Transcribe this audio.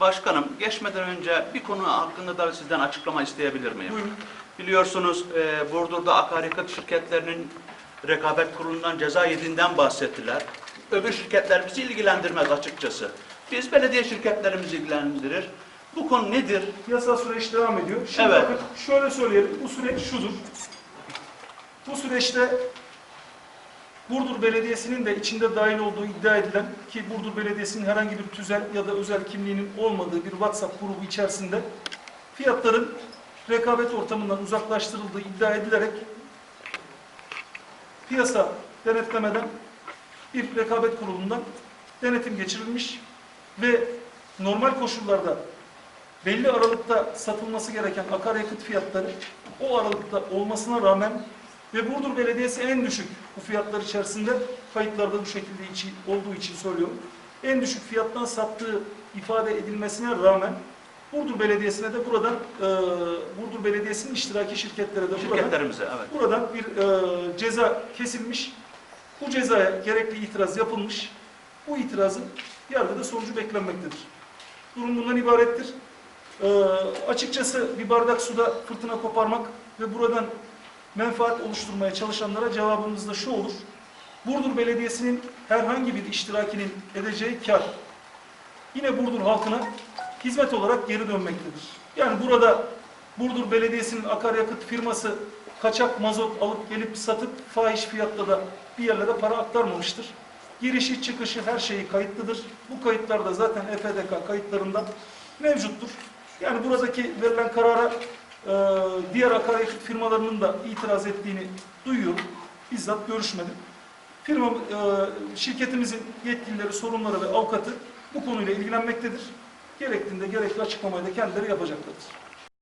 Başkanım, geçmeden önce bir konu hakkında da sizden açıklama isteyebilir miyim? Buyurun. Biliyorsunuz e, Burdur'da akaryakıt şirketlerinin rekabet kurulundan ceza yediğinden bahsettiler. Öbür şirketler bizi ilgilendirmez açıkçası. Biz belediye şirketlerimizi ilgilendirir. Bu konu nedir? Yasal süreç devam ediyor. Şimdi Evet. bakın şöyle söyleyelim. Bu süreç şudur. Bu süreçte Burdur Belediyesi'nin de içinde dahil olduğu iddia edilen ki Burdur Belediyesi'nin herhangi bir tüzel ya da özel kimliğinin olmadığı bir WhatsApp grubu içerisinde fiyatların rekabet ortamından uzaklaştırıldığı iddia edilerek piyasa denetlemeden bir rekabet kurulundan denetim geçirilmiş ve normal koşullarda belli aralıkta satılması gereken akaryakıt fiyatları o aralıkta olmasına rağmen ve Burdur Belediyesi en düşük bu fiyatlar içerisinde kayıtlarda bu şekilde içi, olduğu için söylüyorum. En düşük fiyattan sattığı ifade edilmesine rağmen Burdur Belediyesi'ne de buradan e, Burdur Belediyesi'nin iştiraki şirketlere de buradan evet. Buradan bir e, ceza kesilmiş. Bu cezaya gerekli itiraz yapılmış. Bu itirazın yargıda sonucu beklenmektedir. Durum bundan ibarettir. E, açıkçası bir bardak suda fırtına koparmak ve buradan menfaat oluşturmaya çalışanlara cevabımız da şu olur. Burdur Belediyesi'nin herhangi bir iştirakinin edeceği kar yine Burdur halkına hizmet olarak geri dönmektedir. Yani burada Burdur Belediyesi'nin akaryakıt firması kaçak mazot alıp gelip satıp fahiş fiyatla da bir yerlere para aktarmamıştır. Girişi çıkışı her şeyi kayıtlıdır. Bu kayıtlar da zaten EFDK kayıtlarında mevcuttur. Yani buradaki verilen karara e, diğer akaryakıt firmalarının da itiraz ettiğini duyuyorum. Bizzat görüşmedim. Firma, e, şirketimizin yetkilileri, sorumluları ve avukatı bu konuyla ilgilenmektedir. Gerektiğinde gerekli açıklamayı da kendileri yapacaklardır.